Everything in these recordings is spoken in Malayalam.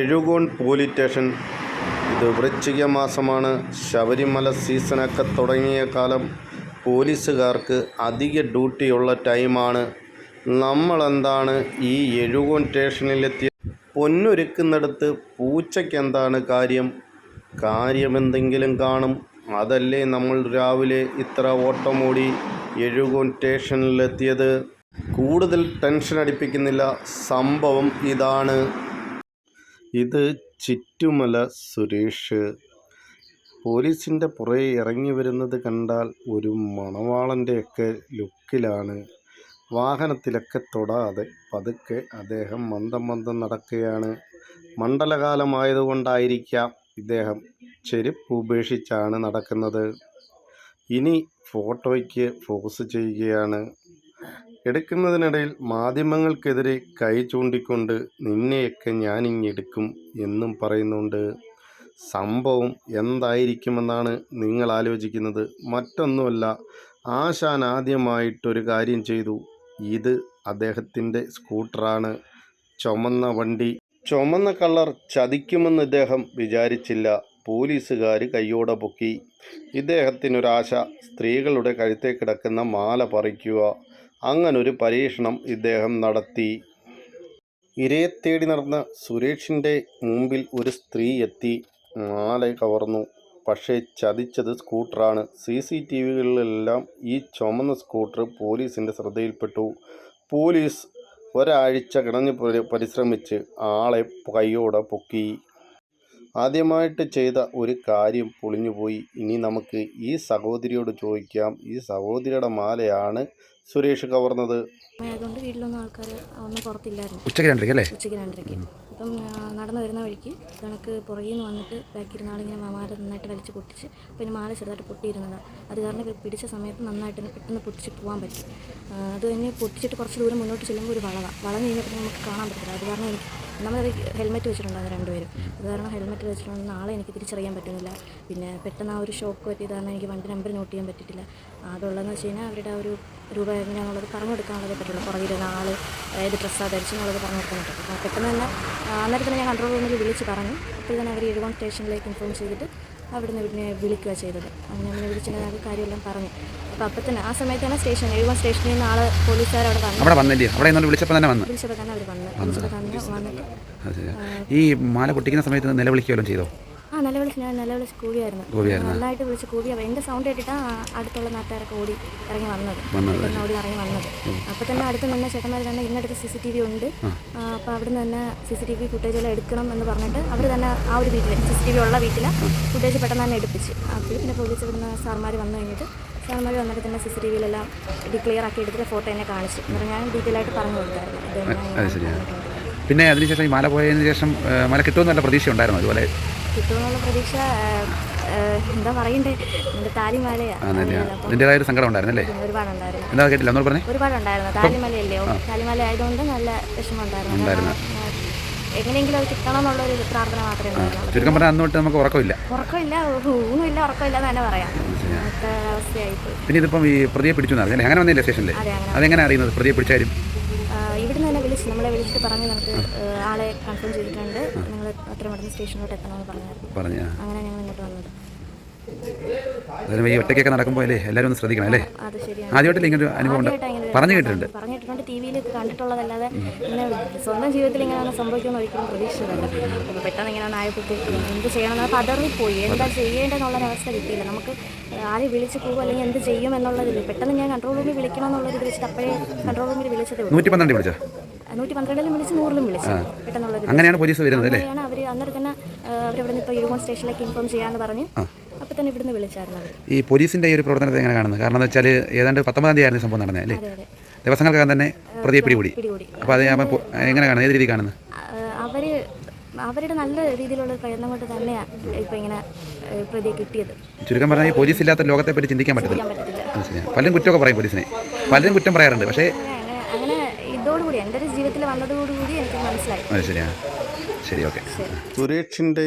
Ezhukone police station. ഇത് വൃശ്ചിക മാസമാണ്. ശബരിമല സീസണൊക്കെ തുടങ്ങിയ കാലം പോലീസുകാർക്ക് അധിക ഡ്യൂട്ടിയുള്ള ടൈമാണ്. നമ്മളെന്താണ് ഈ എഴുകോൺ സ്റ്റേഷനിലെത്തിയ പൊന്നൊരുക്കുന്നിടത്ത് പൂച്ചയ്ക്ക് എന്താണ് കാര്യം? കാര്യമെന്തെങ്കിലും കാണും. അതല്ലേ നമ്മൾ രാവിലെ ഇത്ര ഓട്ടമോടി എഴുകോൺ സ്റ്റേഷനിലെത്തിയത്. കൂടുതൽ ടെൻഷൻ അടിപ്പിക്കുന്നില്ല. സംഭവം ഇതാണ്. ഇത് ചിറ്റുമല സുരേഷ്. പോലീസിന്റെ പുറകെ ഇറങ്ങി വരുന്നത് കണ്ടാൽ ഒരു മണവാളന്റെയൊക്കെ ലുക്കിലാണ്. വാഹനത്തിലൊക്കെ തൊടാതെ പതുക്കെ അദ്ദേഹം മന്ദം മന്ദം നടക്കുകയാണ്. മണ്ഡലകാലമായതുകൊണ്ടായിരിക്കാം ഇദ്ദേഹം ചെരുപ്പ് ഉപേക്ഷിച്ചാണ് നടക്കുന്നത്. ഇനി ഫോട്ടോയ്ക്ക് ഫോക്കസ് ചെയ്യുകയാണ്. എടുക്കുന്നതിനിടയിൽ മാധ്യമങ്ങൾക്കെതിരെ കൈ ചൂണ്ടിക്കൊണ്ട് നിന്നെയൊക്കെ ഞാനിങ്ങെടുക്കും എന്നും പറയുന്നുണ്ട്. സംഭവം എന്തായിരിക്കുമെന്നാണ് നിങ്ങൾ ആലോചിക്കുന്നത്? മറ്റൊന്നുമല്ല ആശാൻ ആദ്യമായിട്ടൊരു കാര്യം ചെയ്തു. ഇത് അദ്ദേഹത്തിന്റെ സ്കൂട്ടറാണ്. ചുമന്ന വണ്ടി. ചുമന്ന കളർ ചതിക്കുമെന്ന് ഇദ്ദേഹം വിചാരിച്ചില്ല. പോലീസുകാർ കയ്യോടെ പൊക്കി. ഇദ്ദേഹത്തിനൊരാശ. സ്ത്രീകളുടെ കഴുത്തേ കിടക്കുന്ന മാല പറിക്കുക. അങ്ങനൊരു പരീക്ഷണം ഇദ്ദേഹം നടത്തി. ഇരയെ തേടി നടന്ന സുരേഷിന്റെ മുമ്പിൽ ഒരു സ്ത്രീ എത്തി. മാല കവർന്നു. പക്ഷേ ചതിച്ചത് സ്കൂട്ടറാണ്. സി സി ടി വികളിലെല്ലാം ഈ ചുമന്ന സ്കൂട്ടർ പോലീസിന്റെ ശ്രദ്ധയിൽപ്പെട്ടു. പോലീസ് ഒരാഴ്ച കിടഞ്ഞ് പരിശ്രമിച്ച് ആളെ കൈയോടെ പൊക്കി. ആദ്യമായിട്ട് ചെയ്ത ഒരു കാര്യം പൊളിഞ്ഞുപോയി. ഇനി നമുക്ക് ഈ സഹോദരിയോട് ചോദിക്കാം. ഈ സഹോദരിയുടെ മാലയാണ് സുരേഷ് കവർന്നത്? ആയതുകൊണ്ട് വീട്ടിലൊന്നും ആൾക്കാർ ഒന്നും പുറത്തില്ലായിരുന്നു. ഉച്ചയ്ക്ക് രണ്ടരയ്ക്ക് അല്ലേ? ഉച്ചയ്ക്ക് രണ്ടരയ്ക്ക്. അപ്പം നടന്നു വരുന്ന വഴിക്ക് കണക്ക് പുറകിൽ നിന്ന് വന്നിട്ട് ബാക്കിൽ ആളിങ്ങനെ മാല നന്നായിട്ട് വലിച്ച് പൊട്ടിച്ച് പിന്നെ മാല ചെറുതായിട്ട് പൊട്ടിയിരുന്നതാണ് അത് കാരണം പിടിച്ച സമയത്ത് നന്നായിട്ട് പെട്ടെന്ന് പൊട്ടിച്ച് പോകാൻ പറ്റി. അത് കഴിഞ്ഞ് പൊട്ടിച്ചിട്ട് കുറച്ച് ദൂരം മുന്നോട്ട് ചെല്ലുമ്പോൾ ഒരു വളവാണ് വളഞ്ഞ് കഴിഞ്ഞപ്പോൾ നമുക്ക് കാണാൻ പറ്റില്ല അത് കാരണം എനിക്ക് നമ്മൾ ഹെൽമെറ്റ് വെച്ചിട്ടുണ്ടായിരുന്നു രണ്ടുപേരും. അത് കാരണം ഹെൽമെറ്റ് വെച്ചിട്ടുണ്ടെങ്കിൽ നാളെ എനിക്ക് തിരിച്ചറിയാൻ പറ്റുന്നില്ല. പിന്നെ പെട്ടെന്ന് ആ ഒരു ഷോക്ക് പറ്റിയത് കാരണം എനിക്ക് വണ്ടി നമ്പർ നോട്ട് ചെയ്യാൻ പറ്റിയിട്ടില്ല. അതുള്ളതെന്ന് വെച്ച് കഴിഞ്ഞാൽ അവരുടെ ആ ഒരു രൂപ എങ്ങനെയാണെന്നുള്ളത് പറഞ്ഞു കൊടുക്കാനുള്ളത് പറ്റുള്ളൂ. പുറകിലിരുന്ന ആൾ ഏത് ഡ്രസ്സാണ് ധരിച്ചെന്നുള്ളത് പറഞ്ഞു കൊടുക്കാൻ പറ്റും. അപ്പോൾ പെട്ടെന്ന് തന്നെ ആ, അന്നേരം തന്നെ ഞാൻ കൺട്രോൾ റൂമിൽ വിളിച്ച് പറഞ്ഞു. അപ്പോൾ തന്നെ അവർ എഴുകോൺ സ്റ്റേഷനിലേക്ക് ഇൻഫോം ചെയ്തിട്ട് അവിടുന്ന് പിന്നെ വിളിക്കുക ചെയ്തത്. അങ്ങനെ പിന്നെ വിളിച്ചിട്ട് ഞാൻ കാര്യമെല്ലാം പറഞ്ഞു. അപ്പോൾ അപ്പം തന്നെ ആ സമയത്ത് തന്നെ സ്റ്റേഷൻ എഴുകോൺ സ്റ്റേഷനിൽ നിന്ന് ആൾ പോലീസുകാർ അവിടെ വന്നു അവിടെ വന്നില്ലേ? അവിടെ നിന്ന് വിളിച്ചപ്പോൾ തന്നെ വന്നു? വിളിച്ചപ്പോൾ തന്നെ അവർ വന്നു. വിളിച്ചപ്പോൾ തന്നെ വന്നിട്ട്. ഈ മാല പൊട്ടിക്കുന്ന സമയത്ത് നിലവിളിക്കുകയും ചെയ്തോ? ആ ഞാൻ കൂവിയായിരുന്നു. നന്നായിട്ട് വിളിച്ച് കൂവിയ എന്റെ സൗണ്ട് കേട്ടിട്ടാണ് അടുത്തുള്ള നാട്ടുകാരൊക്കെ ഓടി ഇറങ്ങി വന്നത്. ഓടി ഇറങ്ങി വന്നത്. അപ്പോൾ തന്നെ അടുത്ത് നിന്ന് ചേട്ടന്മാർ തന്നെ ഇന്നടുത്ത് സി സി ടി വി ഉണ്ട് അപ്പോൾ തന്നെ സി സി ടി വി ഫുട്ടേജെല്ലാം എടുക്കണം എന്ന് പറഞ്ഞിട്ട് അവർ തന്നെ ആ ഒരു വീട്ടിൽ സി സി ടി വി ഉള്ള വീട്ടിൽ ഫുട്ടേജ് പെട്ടെന്ന് തന്നെ എടുപ്പിച്ച്. അപ്പോൾ പിന്നെ പോലീസ് ഇവിടുന്ന് സാർമാർ വന്നു കഴിഞ്ഞിട്ട് സാർമാർ വന്നിട്ട് തന്നെ സി സി ടി വിയിലെല്ലാം ക്ലിയർ ആക്കി എടുത്തിട്ട് ഫോട്ടോ എന്നെ കാണിച്ചു. എന്നിട്ട് ഞാൻ ഡീറ്റെയിൽ ആയിട്ട് പറഞ്ഞു കൊടുത്തായിരുന്നു. പിന്നെ അതിനുശേഷം ഈ മാല പോയതിനു ശേഷം മല മാല കിട്ടുമെന്ന് നല്ല പ്രതീക്ഷ ഉണ്ടായിരുന്നു അതുപോലെ കിട്ടുമെന്നുള്ള പ്രതീക്ഷ എന്താ പറയണ്ടേ? എന്റെ താലിമാലയാണ് ആണല്ലേ? ഒരു സങ്കടം ഉണ്ടായിരുന്നല്ലേ എന്താ കേട്ടില്ല? ഒന്നൂടെ പറഞ്ഞേ. ഒരുപാടുണ്ടായിരുന്നു താലിമലയല്ലേ താലിമല ആയതുകൊണ്ട് നല്ല വിഷമമുണ്ടായിരുന്നു. എങ്ങനെയെങ്കിലും അത് കിട്ടണം എന്നുള്ളൊരു പ്രാർത്ഥന മാത്രമേ ചുരുക്കം പറഞ്ഞാൽ നമുക്ക് ഉറക്കമില്ല. ഉറക്കമില്ല ഊണുമില്ല ഉറക്കമില്ല എന്ന് തന്നെ പറയാം. പിന്നെ ഇതിപ്പം ഈ പ്രതിയെ പിടിച്ചു അങ്ങനെ വന്നില്ല സ്റ്റേഷനിൽ അതെങ്ങനെ അറിയുന്നത്? പ്രതിയെ പിടിച്ച കാര്യം ആ, ഇവിടുന്ന് തന്നെ വിളിച്ച് പറഞ്ഞ് നമുക്ക് ആളെ കൺഫേം ചെയ്തിട്ടുണ്ട്. നിങ്ങൾ അത്ര മടങ്ങ് സ്റ്റേഷനിലോട്ട് എത്തണമെന്ന് പറഞ്ഞായിരുന്നു. പറഞ്ഞു അങ്ങനെ ഞങ്ങൾ ഇങ്ങോട്ട് വന്നത്. ഈ ഒറ്റയ്ക്കൊക്കെ നടക്കുമ്പോൾ അല്ലേ എല്ലാവരും ഒന്ന് ശ്രദ്ധിക്കണം അല്ലേ? അത് ആദ്യമായിട്ടില്ല ഇങ്ങനെ ഒരു അനുഭവം ഉണ്ട്? ആദ്യമായിട്ടാ ഇങ്ങനെ പറഞ്ഞു കേട്ടിട്ടുണ്ട്. ടിവിയിൽ ടി വിയിൽ കണ്ടിട്ടുള്ളതല്ലാതെ ഇങ്ങനെ സ്വന്തം ജീവിതത്തിൽ ഇങ്ങനെ സംഭവിക്കുമെന്ന് ഒരിക്കലും പ്രതീക്ഷിച്ചില്ല അപ്പോൾ പെട്ടെന്ന് ഇങ്ങനെ ആയപ്പോഴത്തേക്ക് എന്ത് ചെയ്യണമെന്ന് പതറിപ്പോയി. എന്താ ചെയ്യേണ്ടതെന്നുള്ളൊരു അവസ്ഥ കിട്ടിയില്ല. നമുക്ക് ആരെ വിളിച്ച് പോകും അല്ലെങ്കിൽ എന്ത് ചെയ്യും എന്നുള്ളതില്ല. പെട്ടെന്ന് ഞാൻ കൺട്രോൾ റൂമിൽ വിളിക്കണം എന്നുള്ളത് വിളിച്ചിട്ട് വെച്ചിട്ട് അപ്പോഴേ കൺട്രോൾ റൂമിൽ വിളിച്ചത് നൂറ്റി പന്ത്രണ്ട് വിളിച്ചോ നൂറ്റി പന്ത്രണ്ടിലും വിളിച്ച് നൂറിലും വിളിച്ചു പെട്ടെന്നുള്ളത് അങ്ങനെയാണ് പോലീസ് വരുന്നത് അല്ലേ? അവർ അന്നേരം തന്നെ അവരവിടെ നിന്ന് ഇപ്പോൾ ഇരുകോൺ സ്റ്റേഷനിലേക്ക് ഇൻഫോം ചെയ്യാമെന്ന് പറഞ്ഞ് അപ്പോൾ തന്നെ ഇവിടുന്ന് വിളിച്ചായിരുന്നു ഈ പോലീസിന്റെ ഈ ഒരു പ്രവർത്തനത്തെ എങ്ങനെ കാണുന്നത്? കാരണം എന്താ വെച്ചാൽ ഏതാണ്ട് പത്തൊമ്പതാം തീയതി ആയിരുന്നു സംഭവം നടന്നത് അല്ലേ? ദിവസങ്ങൾക്കകം തന്നെ പ്രതിയെ പിടികൂടി. അപ്പൊ അപ്പോൾ അത് എങ്ങനെ കാണുന്നത്? ഏത് രീതി കാണുന്നത്? അവർ അവരുടെ നല്ല രീതിയിലുള്ള പ്രയത്നം കൊണ്ട് തന്നെയാണ് ഇപ്പോൾ ഇങ്ങനെ പ്രതിയെ കിട്ടിയത്. ചുരുക്കം പറഞ്ഞാൽ പോലീസ് ഇല്ലാത്ത ലോകത്തെ പറ്റി ചിന്തിക്കാൻ പറ്റത്തില്ല. പലരും കുറ്റമൊക്കെ പറയും പോലീസിനെ. പലരും കുറ്റം പറയാറുണ്ട്. പക്ഷേ ഇതോടുകൂടി എന്റെ ഒരു ജീവിതത്തിൽ വന്നതോടുകൂടി എനിക്ക് മനസ്സിലായി. അത് ശരിയാണ് ശരി ഓക്കെ. സുരേഷിന്റെ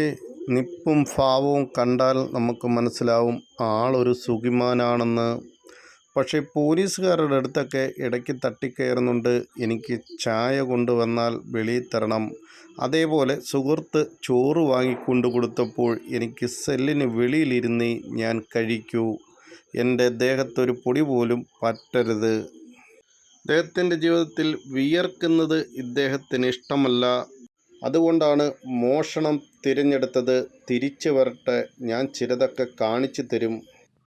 നിപ്പും ഭാവവും കണ്ടാൽ നമുക്ക് മനസ്സിലാവും ആളൊരു സുഖിമാനാണെന്ന്. പക്ഷേ പോലീസുകാരുടെ അടുത്തൊക്കെ ഇടയ്ക്ക് തട്ടിക്കയറുന്നുണ്ട്. എനിക്ക് ചായ കൊണ്ടുവന്നാൽ വെളിയിൽ തരണം. അതേപോലെ സുഹൃത്ത് ചോറ് വാങ്ങിക്കൊണ്ടു കൊടുത്തപ്പോൾ എനിക്ക് സെല്ലിന് വെളിയിലിരുന്ന് ഞാൻ കഴിക്കൂ. എന്റെ ദേഹത്തൊരു പൊടി പോലും പറ്റരുത്. ഇദ്ദേഹത്തിന്റെ ജീവിതത്തിൽ വിയർക്കുന്നത് ഇദ്ദേഹത്തിന് ഇഷ്ടമല്ല. അതുകൊണ്ടാണ് മോഷണം തിരഞ്ഞെടുത്തത്. തിരിച്ചു വരട്ടെ. ഞാൻ ചിലതൊക്കെ കാണിച്ചു തരും.